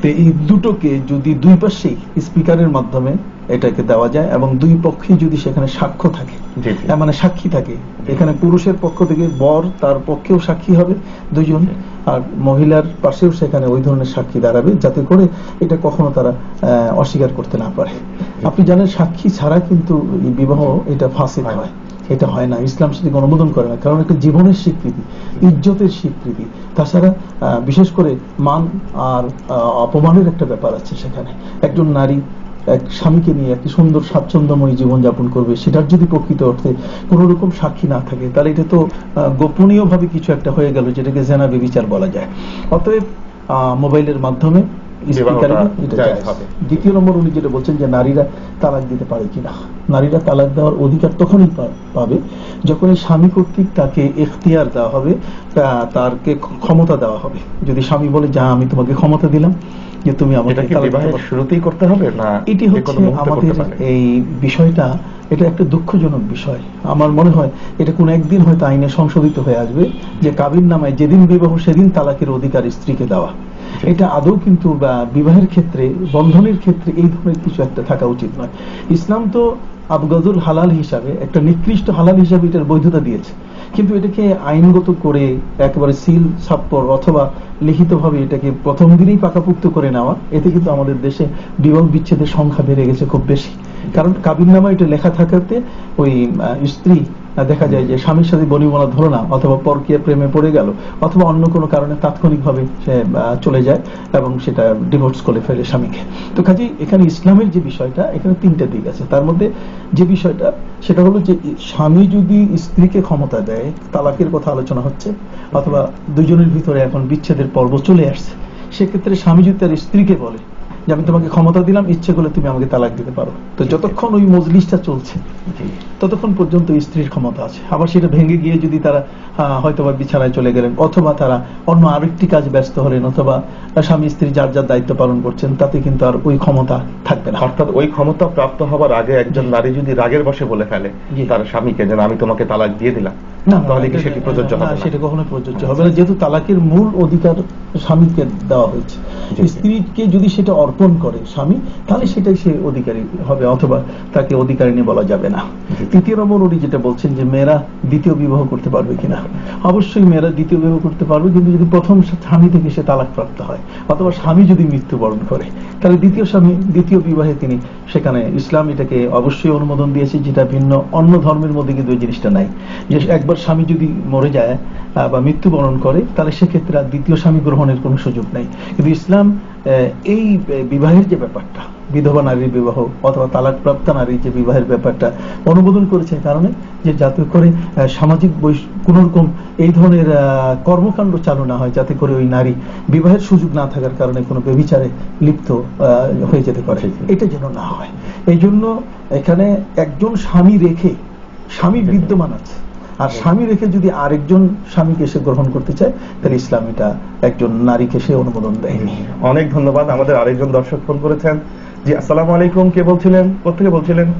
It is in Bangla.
তো এই দুটোকে যদি দুই পাশেই স্পিকারের মাধ্যমে এটাকে দেওয়া যায় এবং দুই পক্ষেই যদি সেখানে সাক্ষ্য থাকে মানে সাক্ষী থাকে। এখানে পুরুষের পক্ষ থেকে বর তার পক্ষেও সাক্ষী হবে দুইজন। আর মহিলার পাশেও সেখানে ওই ধরনের সাক্ষী দাঁড়াবে যাতে করে এটা কখনো তারা অস্বীকার করতে না পারে। আপনি জানেন সাক্ষী ছাড়া কিন্তু এই বিবাহ এটা হয় হয় এটা হয় না। ইসলাম সেটাকে অনুমোদন করে না। কারণ একটা জীবনের স্বীকৃতি, ইজ্জতের স্বীকৃতি। তাছাড়া বিশেষ করে মান আর অপমানের একটা ব্যাপার আছে সেখানে। একজন নারী এক স্বামীকে নিয়ে একটি সুন্দর, স্বাচ্ছন্দ্যময় জীবন যাপন করবে, সেটার যদি প্রকৃত অর্থে কোন রকম সাক্ষী না থাকে, তাহলে এটা তো গোপনীয় ভাবে কিছু একটা হয়ে গেল, যেটাকে জেনা বেবিচার বলা যায়। অতএব মোবাইলের মাধ্যমে দ্বিতীয় নম্বর উনি যেটা বলছেন যে নারীরা তালাক দিতে পারে কিনা। নারীরা তালাক দেওয়ার অধিকার তখনই পাবে যখন এই স্বামী কর্তৃক তাকে এখতিয়ার দেওয়া হবে তারকে ক্ষমতা দেওয়া হবে। যদি স্বামী বলে যা আমি তোমাকে ক্ষমতা দিলাম যে তুমি আমাকে। শুরুতেই করতে হবে না এটি হচ্ছে আমাদের এই বিষয়টা এটা একটা দুঃখজনক বিষয়। আমার মনে হয় এটা কোন একদিন হয়তো আইনে সংশোধিত হয়ে আসবে যে কাবির নামায় যেদিন বিবাহ সেদিন তালাকের অধিকার স্ত্রীকে দেওয়া। এটা আদৌ কিন্তু বিবাহের ক্ষেত্রে, বন্ধনের ক্ষেত্রে এই ধরনের কিছু একটা থাকা উচিত নয়। ইসলাম তো আবগাজুল হালাল হিসাবে, একটা নিকৃষ্ট হালাল হিসাবে এটার বৈধতা দিয়েছে। কিন্তু এটাকে আইনগত করে একেবারে সিল ছাপ্পর অথবা লিখিতভাবে এটাকে প্রথম দিনেই পাকাপুক্ত করে নেওয়া, এতে কিন্তু আমাদের দেশে বিবাহ বিচ্ছেদের সংখ্যা বেড়ে গেছে খুব বেশি। কারণ কাবিন নামা এটা লেখা থাকাতে ওই স্ত্রী দেখা যায় যে স্বামীর সাথে বনিবনা ধরো না, অথবা পরকীয়া প্রেমে পড়ে গেল, অথবা অন্য কোনো কারণে তাৎক্ষণিকভাবে সে চলে যায় এবং সেটা ডিভোর্স করে ফেলে স্বামীকে। তো কাজেই এখানে ইসলামের যে বিষয়টা, এখানে তিনটা দিক আছে। তার মধ্যে যে বিষয়টা, সেটা হলো যে স্বামী যদি স্ত্রীকে ক্ষমতা দেয়, তালাকের কথা আলোচনা হচ্ছে, অথবা দুজনের ভিতরে এখন বিচ্ছেদের পর্ব চলে আসছে, সেক্ষেত্রে স্বামী যদি তার স্ত্রীকে বলে যে আমি তোমাকে ক্ষমতা দিলাম ইচ্ছে করলে তুমি আমাকে তালাক দিতে পারো। তো যতক্ষণ ওই মজলিসটা চলছে ততক্ষণ পর্যন্ত স্ত্রীর ক্ষমতা আছে। আবার সেটা ভেঙে গিয়ে যদি তারা আহ, হয়তোবা বিছানায় চলে গেলেন অথবা তারা অন্য আরেকটি কাজ ব্যস্ত হলেন অথবা স্বামী স্ত্রী যার যার দায়িত্ব পালন করছেন তাতে কিন্তু আর ওই ক্ষমতা থাকবে না। অর্থাৎ ওই ক্ষমতা প্রাপ্ত হবার আগে একজন নারী যদি রাগের বসে বলে ফেলে। তার স্বামীকে যে না, আমি তোমাকে তালাক দিয়ে দিলাম না তাহলে কি সেটি প্রযোজ্য হবে সেটা কখনো প্রযোজ্য হবে না। যেহেতু তালাকের মূল অধিকার স্বামীকে দেওয়া হয়েছে। স্ত্রীকে যদি সেটা অর্পণ করে স্বামী, তাহলে সেটাই সে অধিকারী হবে অথবা তাকে অধিকারিণী বলা যাবে না। তৃতীয় নম্বর উনি যেটা বলছেন যে মেয়েরা দ্বিতীয় বিবাহ করতে পারবে কিনা। অবশ্যই মেয়েরা দ্বিতীয় বিবাহ করতে পারবে, কিন্তু যদি প্রথম স্বামী থেকে সে তালাক প্রাপ্ত হয়, অথবা স্বামী যদি মৃত্যুবরণ করে, তাহলে দ্বিতীয় স্বামী, দ্বিতীয় বিবাহে তিনি সেখানে ইসলাম এটাকে অবশ্যই অনুমোদন দিয়েছে, যেটা ভিন্ন, অন্য ধর্মের মধ্যে কিন্তু এই জিনিসটা নাই। যে একবার স্বামী যদি মরে যায় বা মৃত্যুবরণ করে, তাহলে সেক্ষেত্রে আর দ্বিতীয় স্বামী গ্রহণের কোনো সুযোগ নাই। কিন্তু ইসলাম এই বিবাহের যে ব্যাপারটা বিধবা নারীর বিবাহ অথবা তালাকপ্রাপ্ত নারীর যে বিবাহের ব্যাপারটা অনুমোদন করেছে কারণে যে যাতে করে সামাজিক কোন রকম এই ধরনের আহ, কর্মকাণ্ড চালু না হয় যাতে করে ওই নারী বিবাহের সুযোগ না থাকার কারণে কোনো বেবিচারে লিপ্ত হয়ে যেতে পারে। এটা যেন না হয়। এই জন্য এখানে একজন স্বামী রেখে স্বামী বিদ্যমান আছে। আর স্বামী রেখে যদি আরেকজন স্বামীকে সে গ্রহণ করতে চায়, তাহলে ইসলাম এটা একজন নারীকে সে অনুমোদন দেয়নি। অনেক ধন্যবাদ। আমাদের আরেকজন দর্শক ফোন করেছেন। জি, আসসালামু আলাইকুম। কে বলছিলেন? কোথেকে বলছিলেন?